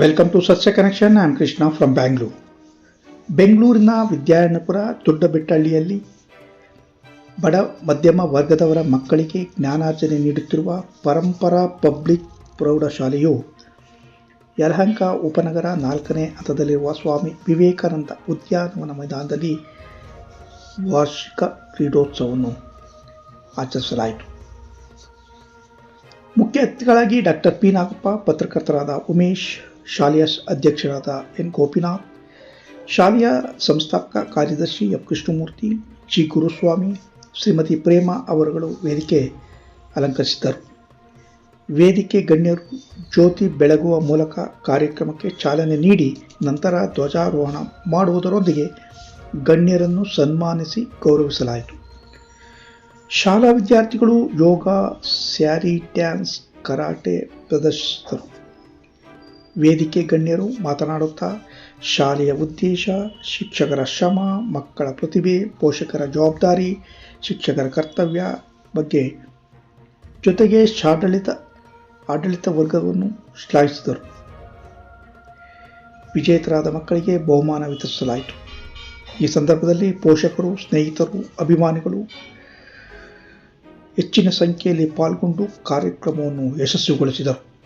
Welcome to Sasya connection I am Krishna from Bengaluru ಬೆಂಗಳೂರಿನ ವಿದ್ಯಾರಣ್ಯಪುರ ದೊಡ್ಡಬೆಟ್ಟಹಳ್ಳಿಯಲ್ಲಿ ಬಡ, ಮಧ್ಯಮ ವರ್ಗದವರ ಮಕ್ಕಳಿಗೆ ಜ್ಞಾನಾರ್ಜನೆ ನೀಡುತ್ತಿರುವ ಪರಂಪರಾ ಪಬ್ಲಿಕ್ ಪ್ರೌಢಶಾಲೆಯು ಯಲಹಂಕ ಉಪನಗರ ನಾಲ್ಕನೇ ಹಂತದಲ್ಲಿರುವ ಸ್ವಾಮಿ ವಿವೇಕಾನಂದ ಉದ್ಯಾನವನ ಮೈದಾನದಲ್ಲಿ ವಾರ್ಷಿಕ ಕ್ರೀಡೋತ್ಸವವನ್ನು ಆಚರಿಸಲಾಯಿತು. ಮುಖ್ಯ ಅತಿಥಿಗಳಾಗಿ ಡಾಕ್ಟರ್ ಪಿ ನಾಗಪ್ಪ, ಪತ್ರಕರ್ತರಾದ ಉಮೇಶ್ ಶಾಲೆಯ ಅಧ್ಯಕ್ಷರಾದ ಎನ್ ಗೋಪಿನಾಥ್, ಶಾಲೆಯ ಸಂಸ್ಥಾಪಕ ಕಾರ್ಯದರ್ಶಿ ಎಫ್ ಕೃಷ್ಣಮೂರ್ತಿ, ಜಿ ಗುರುಸ್ವಾಮಿ, ಶ್ರೀಮತಿ ಪ್ರೇಮ ಅವರುಗಳು ವೇದಿಕೆ ಅಲಂಕರಿಸಿದ್ದರು. ವೇದಿಕೆ ಗಣ್ಯರು ಜ್ಯೋತಿ ಬೆಳಗುವ ಮೂಲಕ ಕಾರ್ಯಕ್ರಮಕ್ಕೆ ಚಾಲನೆ ನೀಡಿ ನಂತರ ಧ್ವಜಾರೋಹಣ ಮಾಡುವುದರೊಂದಿಗೆ ಗಣ್ಯರನ್ನು ಸನ್ಮಾನಿಸಿ ಗೌರವಿಸಲಾಯಿತು. ಶಾಲಾ ವಿದ್ಯಾರ್ಥಿಗಳು ಯೋಗ, ಸ್ಯಾರಿ, ಡ್ಯಾನ್ಸ್, ಕರಾಟೆ ಪ್ರದರ್ಶಿಸಿದರು. ವೇದಿಕೆ ಗಣ್ಯರು ಮಾತನಾಡುತ್ತಾ, ಶಾಲೆಯ ಉದ್ದೇಶ, ಶಿಕ್ಷಕರ ಶ್ರಮ, ಮಕ್ಕಳ ಪ್ರತಿಭೆ, ಪೋಷಕರ ಜವಾಬ್ದಾರಿ, ಶಿಕ್ಷಕರ ಕರ್ತವ್ಯ ಬಗ್ಗೆ ಜೊತೆಗೆ ಶಾಡಳಿತ, ಆಡಳಿತ ವರ್ಗವನ್ನು ಶ್ಲಾಘಿಸಿದರು. ವಿಜೇತರಾದ ಮಕ್ಕಳಿಗೆ ಬಹುಮಾನ ವಿತರಿಸಲಾಯಿತು. ಈ ಸಂದರ್ಭದಲ್ಲಿ ಪೋಷಕರು, ಸ್ನೇಹಿತರು, ಅಭಿಮಾನಿಗಳು ಹೆಚ್ಚಿನ ಸಂಖ್ಯೆಯಲ್ಲಿ ಪಾಲ್ಗೊಂಡು ಕಾರ್ಯಕ್ರಮವನ್ನು ಯಶಸ್ವಿಗೊಳಿಸಿದರು.